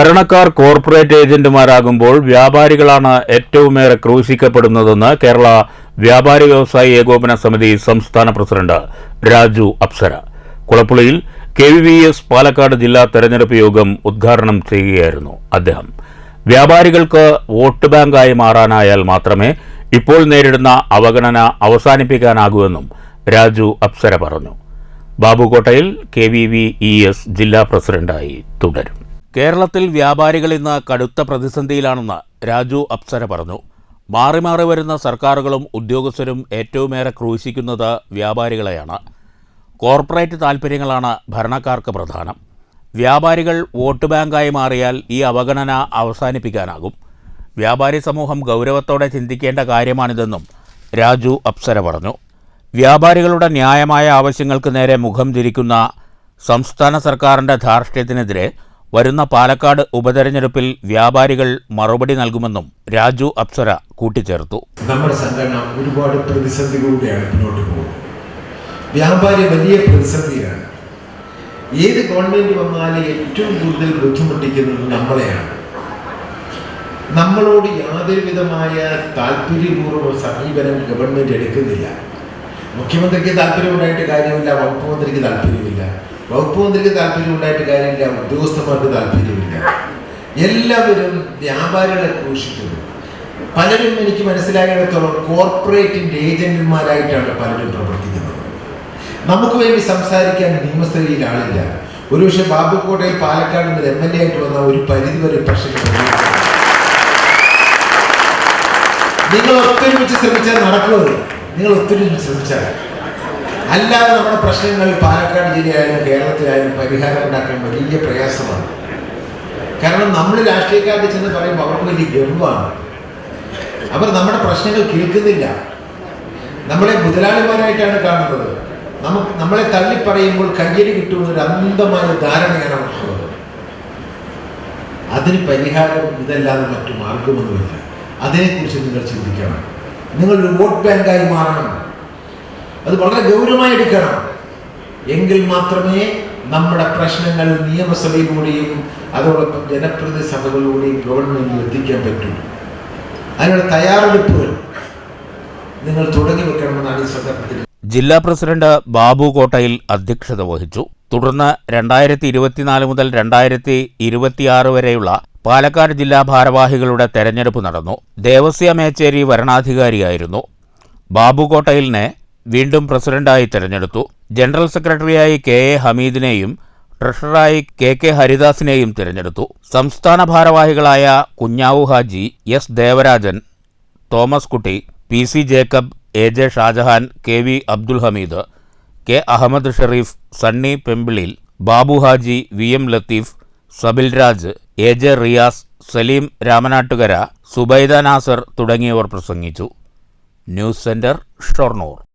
ഭരണക്കാർ corporate ഏജന്റുമാരാകുമ്പോൾ വ്യാപാരികളാണ് ഏറ്റവുമേറെ ക്രൂശിക്കപ്പെടുന്നതെന്ന് Kerala വ്യാപാരി വ്യവസായി ഏകോപന സമിതി സംസ്ഥാന പ്രസിഡന്റ് രാജു അപ്സര. കുളപ്പുളിയിൽ കെ വി എസ് പാലക്കാട് ജില്ലാ തെരഞ്ഞെടുപ്പ് യോഗം ഉദ്ഘാടനം ചെയ്യുകയായിരുന്നു അദ്ദേഹം. വ്യാപാരികൾക്ക് വോട്ട് ബാങ്കായി മാറാനായാൽ മാത്രമേ ഇപ്പോൾ നേരിടുന്ന അവഗണന അവസാനിപ്പിക്കാനാകൂവെന്നും രാജു അപ്സര പറഞ്ഞു. ബാബുകോട്ടയിൽ K V V E S ജില്ലാ പ്രസിഡന്റായി തുടരും. കേരളത്തിൽ വ്യാപാരികൾ ഇന്ന് കടുത്ത പ്രതിസന്ധിയിലാണെന്ന് രാജു അപ്സര പറഞ്ഞു. മാറി മാറി വരുന്ന സർക്കാരുകളും ഉദ്യോഗസ്ഥരും ഏറ്റവുമേറെ ക്രൂശിക്കുന്നത് വ്യാപാരികളെയാണ്. കോർപ്പറേറ്റ് താൽപ്പര്യങ്ങളാണ് ഭരണക്കാർക്ക് പ്രധാനം. വ്യാപാരികൾ വോട്ട് ബാങ്കായി മാറിയാൽ ഈ അവഗണന അവസാനിപ്പിക്കാനാകും. വ്യാപാരി സമൂഹം ഗൗരവത്തോടെ ചിന്തിക്കേണ്ട കാര്യമാണിതെന്നും രാജു അപ്സര പറഞ്ഞു. വ്യാപാരികളുടെ ന്യായമായ ആവശ്യങ്ങൾക്ക് നേരെ മുഖം തിരിക്കുന്ന സംസ്ഥാന സർക്കാരിന്റെ ധാർഷ്ട്യത്തിനെതിരെ വരുന്ന പാലക്കാട് ഉപതെരഞ്ഞെടുപ്പിൽ വ്യാപാരികൾ മറുപടി നൽകുമെന്നും രാജു അപ്സര കൂട്ടിച്ചേർത്തു. നമ്മുടെ സംഘടന ഒരുപാട് പ്രതിസന്ധികളിലൂടെയാണ് മുന്നോട്ട് പോകുന്നത്. വ്യാപാരി വലിയ പ്രതിസന്ധിയാണ് ഏത് ഗവൺമെന്റ് വന്നാലും ഏറ്റവും കൂടുതൽ ബുദ്ധിമുട്ടിക്കുന്നത് നമ്മളെയാണ്. നമ്മളോട് യാതൊരു വിധമായ താല്പര്യപൂർവ സമീപനം ഗവൺമെന്റ് എടുക്കുന്നില്ല. മുഖ്യമന്ത്രിക്ക് താല്പര്യമുണ്ടായിട്ട് കാര്യമില്ല വകുപ്പ് മന്ത്രിക്ക് താല്പര്യമില്ല. വകുപ്പ് മന്ത്രിക്ക് താല്പര്യമുണ്ടായിട്ട് കാര്യമില്ല ഉദ്യോഗസ്ഥന്മാർക്ക് താല്പര്യമില്ല. എല്ലാവരും വ്യാപാരികളെ ക്രൂശിക്കുന്നു. പലരും എനിക്ക് മനസ്സിലായിടത്തോളം കോർപ്പറേറ്റിന്റെ ഏജന്റുമാരായിട്ടാണ് പലരും പ്രവർത്തിക്കുന്നത്. നമുക്ക് വേണ്ടി സംസാരിക്കാൻ നിയമസഭയിൽ ആളില്ല. ഒരുപക്ഷെ ബാബുക്കോട്ടയിൽ പാലക്കാട് നിന്ന് എം എൽ എ ആയിട്ട് വന്ന ഒരു പരിധി വരെ പ്രശ്നം നിങ്ങൾ ഒത്തൊരുമിച്ച് ശ്രമിച്ചാൽ നടക്കുന്നത് നിങ്ങൾ ഒത്തൊരുമിച്ച് ശ്രമിച്ചാൽ അല്ലാതെ നമ്മുടെ പ്രശ്നങ്ങൾ പാലക്കാട് ജില്ലയായാലും കേരളത്തിലായാലും പരിഹാരം ഉണ്ടാക്കാൻ വലിയ പ്രയാസമാണ്. കാരണം നമ്മൾ രാഷ്ട്രീയക്കാരുടെ ചെന്ന് പറയുമ്പോൾ അവർക്ക് വലിയ ഗർവമാണ് അവർ നമ്മുടെ പ്രശ്നങ്ങൾ കേൾക്കുന്നില്ല. നമ്മളെ മുതലാളിമാരായിട്ടാണ് കാണുന്നത്. നമുക്ക് നമ്മളെ തള്ളി പറയുമ്പോൾ കയ്യടി കിട്ടുമെന്നൊരു അന്ധമായ ധാരണയാണ് അവർക്കുള്ളത്. അതിന് പരിഹാരം ഇതല്ലാതെ മറ്റു മാർഗമൊന്നുമില്ല. അതിനെക്കുറിച്ച് നിങ്ങൾ ചിന്തിക്കണം. നിങ്ങളൊരു വോട്ട് ബാങ്കായി മാറണം. അത് വളരെ ഗൗരവമായി എടുക്കണം എങ്കിൽ മാത്രമേ നമ്മുടെ പ്രശ്നങ്ങൾ നിയമസഭയിലൂടെയും അതോടൊപ്പം ജനപ്രതിനിധി സഭകളിലൂടെയും ഗവൺമെന്റിൽ എത്തിക്കാൻ പറ്റുള്ളൂ അതിനുള്ള തയ്യാറെടുപ്പുകൾ നിങ്ങൾ തുടങ്ങി വെക്കണമെന്നാണ് ഈ സന്ദർഭത്തിൽ ജില്ലാ പ്രസിഡന്റ് ബാബു കോട്ടയിൽ അധ്യക്ഷത വഹിച്ചു. തുടർന്ന് രണ്ടായിരത്തി ഇരുപത്തിനാല് മുതൽ രണ്ടായിരത്തി ഇരുപത്തിയാറ് വരെയുള്ള പാലക്കാട് ജില്ലാ ഭാരവാഹികളുടെ തെരഞ്ഞെടുപ്പ് നടന്നു. ദേവസ്യ മേച്ചേരി വരണാധികാരിയായിരുന്നു. ബാബു കോട്ടയിലിനെ വീണ്ടും പ്രസിഡന്റായി തെരഞ്ഞെടുത്തു. ജനറൽ സെക്രട്ടറിയായി കെ എ ഹമീദിനെയും ട്രഷററായി കെ കെ ഹരിദാസിനെയും തിരഞ്ഞെടുത്തു. സംസ്ഥാന ഭാരവാഹികളായ Kunjavu Haji S Devarajan Thomas Kutty P C Jacob A J Shajahan K V Abdul Hameed K Ahmed Sherif Sunny പെമ്പിളിൽ Babu Haji V M Latheef Sabil Raj A J Riyas Saleem Ramanattukara Subaida Nasar തുടങ്ങിയവർ പ്രസംഗിച്ചു. News centre Shoranur.